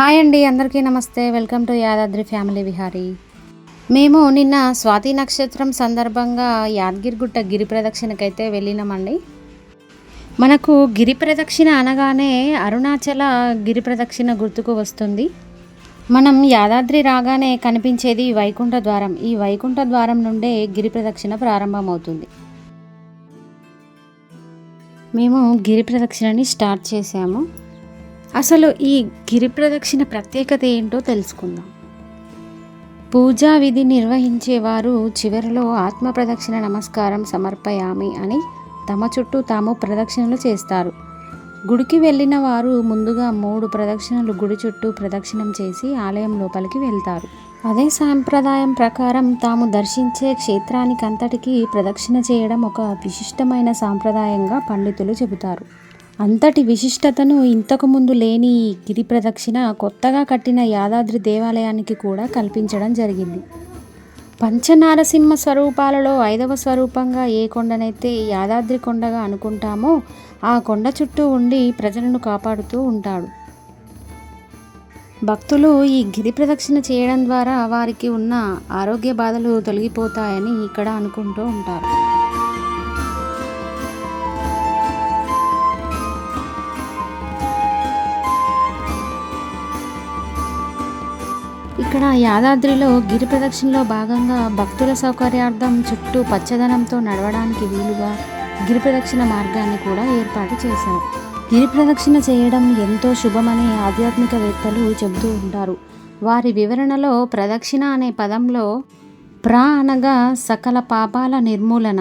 Hi అండి అందరికీ నమస్తే. Welcome to Yadadri family Vihari. మేము నిన్న స్వాతి నక్షత్రం సందర్భంగా యాదగిరిగుట్ట గిరి ప్రదక్షిణకైతే వెళ్ళినామండి. మనకు గిరి ప్రదక్షిణ అనగానే అరుణాచల గిరి ప్రదక్షిణ గుర్తుకు వస్తుంది. మనం యాదాద్రి రాగానే కనిపించేది వైకుంఠ ద్వారం. ఈ వైకుంఠ ద్వారం నుండే గిరి ప్రదక్షిణ ప్రారంభమవుతుంది. మేము గిరి ప్రదక్షిణని స్టార్ట్ చేసాము అసలు ఈ గిరి ప్రదక్షిణ ప్రత్యేకత ఏంటో తెలుసుకుందాం. పూజా విధి నిర్వహించేవారు చివరిలో ఆత్మ ప్రదక్షిణ నమస్కారం సమర్పయామి అని తమ చుట్టూ తాము ప్రదక్షిణలు చేస్తారు. గుడికి వెళ్ళిన వారు ముందుగా మూడు ప్రదక్షిణలు గుడి చుట్టూ ప్రదక్షిణం చేసి ఆలయం లోపలికి వెళ్తారు. అదే సాంప్రదాయం ప్రకారం తాము దర్శించే క్షేత్రానికంతటికీ ప్రదక్షిణ చేయడం ఒక విశిష్టమైన సాంప్రదాయంగా పండితులు చెబుతారు. అంతటి విశిష్టతను ఇంతకుముందు లేని ఈ గిరి ప్రదక్షిణ కొత్తగా కట్టిన యాదాద్రి దేవాలయానికి కూడా కల్పించడం జరిగింది. పంచనారసింహ స్వరూపాలలో ఐదవ స్వరూపంగా ఏ కొండనైతే యాదాద్రి కొండగా అనుకుంటామో ఆ కొండ చుట్టూ ఉండి ప్రజలను కాపాడుతూ ఉంటాడు. భక్తులు ఈ గిరి ప్రదక్షిణ చేయడం ద్వారా వారికి ఉన్న ఆరోగ్య బాధలు తొలగిపోతాయని ఇక్కడ అనుకుంటూ ఉంటారు. ఇక్కడ యాదాద్రిలో గిరి ప్రదక్షిణలో భాగంగా భక్తుల సౌకర్యార్థం చుట్టూ పచ్చదనంతో నడవడానికి వీలుగా గిరి ప్రదక్షిణ మార్గాన్ని కూడా ఏర్పాటు చేశారు. గిరి ప్రదక్షిణ చేయడం ఎంతో శుభమని ఆధ్యాత్మికవేత్తలు చెబుతూ ఉంటారు. వారి వివరణలో ప్రదక్షిణ అనే పదంలో ప్ర అనగా సకల పాపాల నిర్మూలన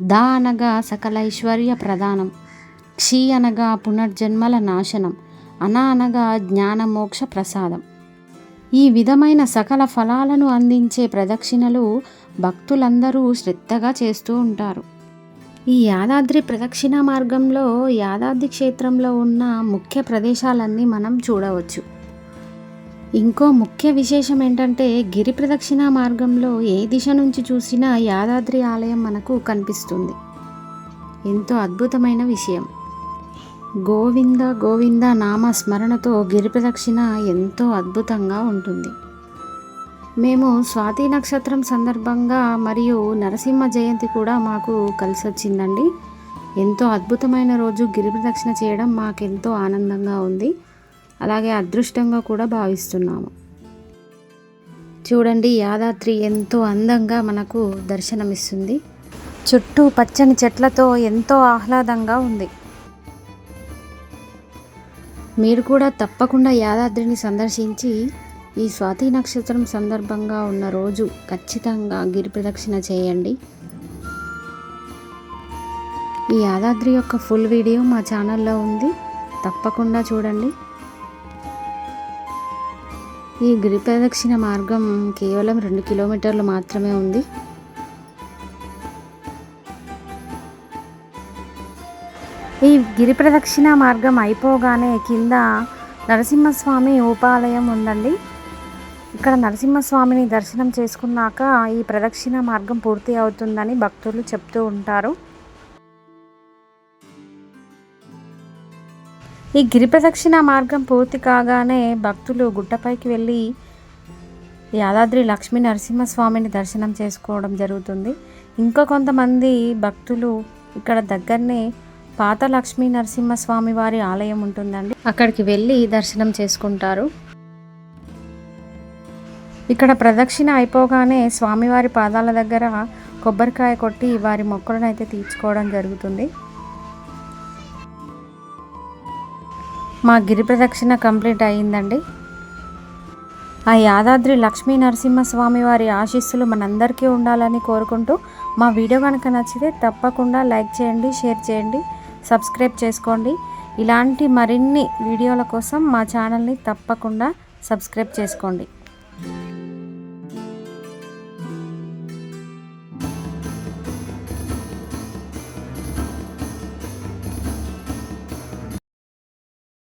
దా అనగా సకల ఐశ్వర్య ప్రదానం క్షీ అనగా పునర్జన్మల నాశనం అన అనగా జ్ఞానమోక్ష ప్రసాదం. ఈ విధమైన సకల ఫలాలను అందించే ప్రదక్షిణలు భక్తులందరూ శ్రద్ధగా చేస్తూ ఉంటారు. ఈ యాదాద్రి ప్రదక్షిణ మార్గంలో యాదాద్రి క్షేత్రంలో ఉన్న ముఖ్య ప్రదేశాలన్నీ మనం చూడవచ్చు. ఇంకో ముఖ్య విశేషం ఏంటంటే గిరి ప్రదక్షిణ మార్గంలో ఏ దిశ నుంచి చూసినా యాదాద్రి ఆలయం మనకు కనిపిస్తుంది. ఎంతో అద్భుతమైన విషయం. గోవింద గోవింద నామ స్మరణతో గిరి ప్రదక్షిణ ఎంతో అద్భుతంగా ఉంటుంది. మేము స్వాతి నక్షత్రం సందర్భంగా మరియు నరసింహ జయంతి కూడా మాకు కలిసి వచ్చిందండి ఎంతో అద్భుతమైన రోజు గిరి ప్రదక్షిణ చేయడం మాకెంతో ఆనందంగా ఉంది. అలాగే అదృష్టంగా కూడా భావిస్తున్నాము. చూడండి యాదాద్రి ఎంతో అందంగా మనకు దర్శనమిస్తుంది. చుట్టూ పచ్చని చెట్లతో ఎంతో ఆహ్లాదంగా ఉంది. మీరు కూడా తప్పకుండా యాదాద్రిని సందర్శించి ఈ స్వాతి నక్షత్రం సందర్భంగా ఉన్న రోజు ఖచ్చితంగా గిరి ప్రదక్షిణ చేయండి. ఈ యాదాద్రి యొక్క ఫుల్ వీడియో మా ఛానల్లో ఉంది. తప్పకుండా చూడండి. ఈ గిరి ప్రదక్షిణ మార్గం కేవలం రెండు కిలోమీటర్లు మాత్రమే ఉంది. ఈ గిరి ప్రదక్షిణ మార్గం అయిపోగానే కింద నరసింహస్వామి ఉపాలయం ఉందండి. ఇక్కడ నరసింహస్వామిని దర్శనం చేసుకున్నాక ఈ ప్రదక్షిణ మార్గం పూర్తి అవుతుందని భక్తులు చెప్తూ ఉంటారు. ఈ గిరి ప్రదక్షిణ మార్గం పూర్తి కాగానే భక్తులు గుట్టపైకి వెళ్ళి యాదాద్రి లక్ష్మీ నరసింహస్వామిని దర్శనం చేసుకోవడం జరుగుతుంది. ఇంకా కొంతమంది భక్తులు ఇక్కడ దగ్గరనే పాత లక్ష్మీ నరసింహస్వామి వారి ఆలయం ఉంటుందండి. అక్కడికి వెళ్ళి దర్శనం చేసుకుంటారు. ఇక్కడ ప్రదక్షిణ అయిపోగానే స్వామివారి పాదాల దగ్గర కొబ్బరికాయ కొట్టి వారి మొక్కలను అయితే తీర్చుకోవడం జరుగుతుంది. మా గిరి ప్రదక్షిణ కంప్లీట్ అయ్యిందండి. ఆ యాదాద్రి లక్ష్మీ నరసింహస్వామి వారి ఆశీస్సులు మనందరికీ ఉండాలని కోరుకుంటూ మా వీడియో కనుక నచ్చితే తప్పకుండా లైక్ చేయండి షేర్ చేయండి. సబ్స్క్రైబ్ చేసుకోండి. ఇలాంటి మరిన్ని వీడియోల కోసం మా ఛానల్ని తప్పకుండా సబ్స్క్రైబ్ చేసుకోండి.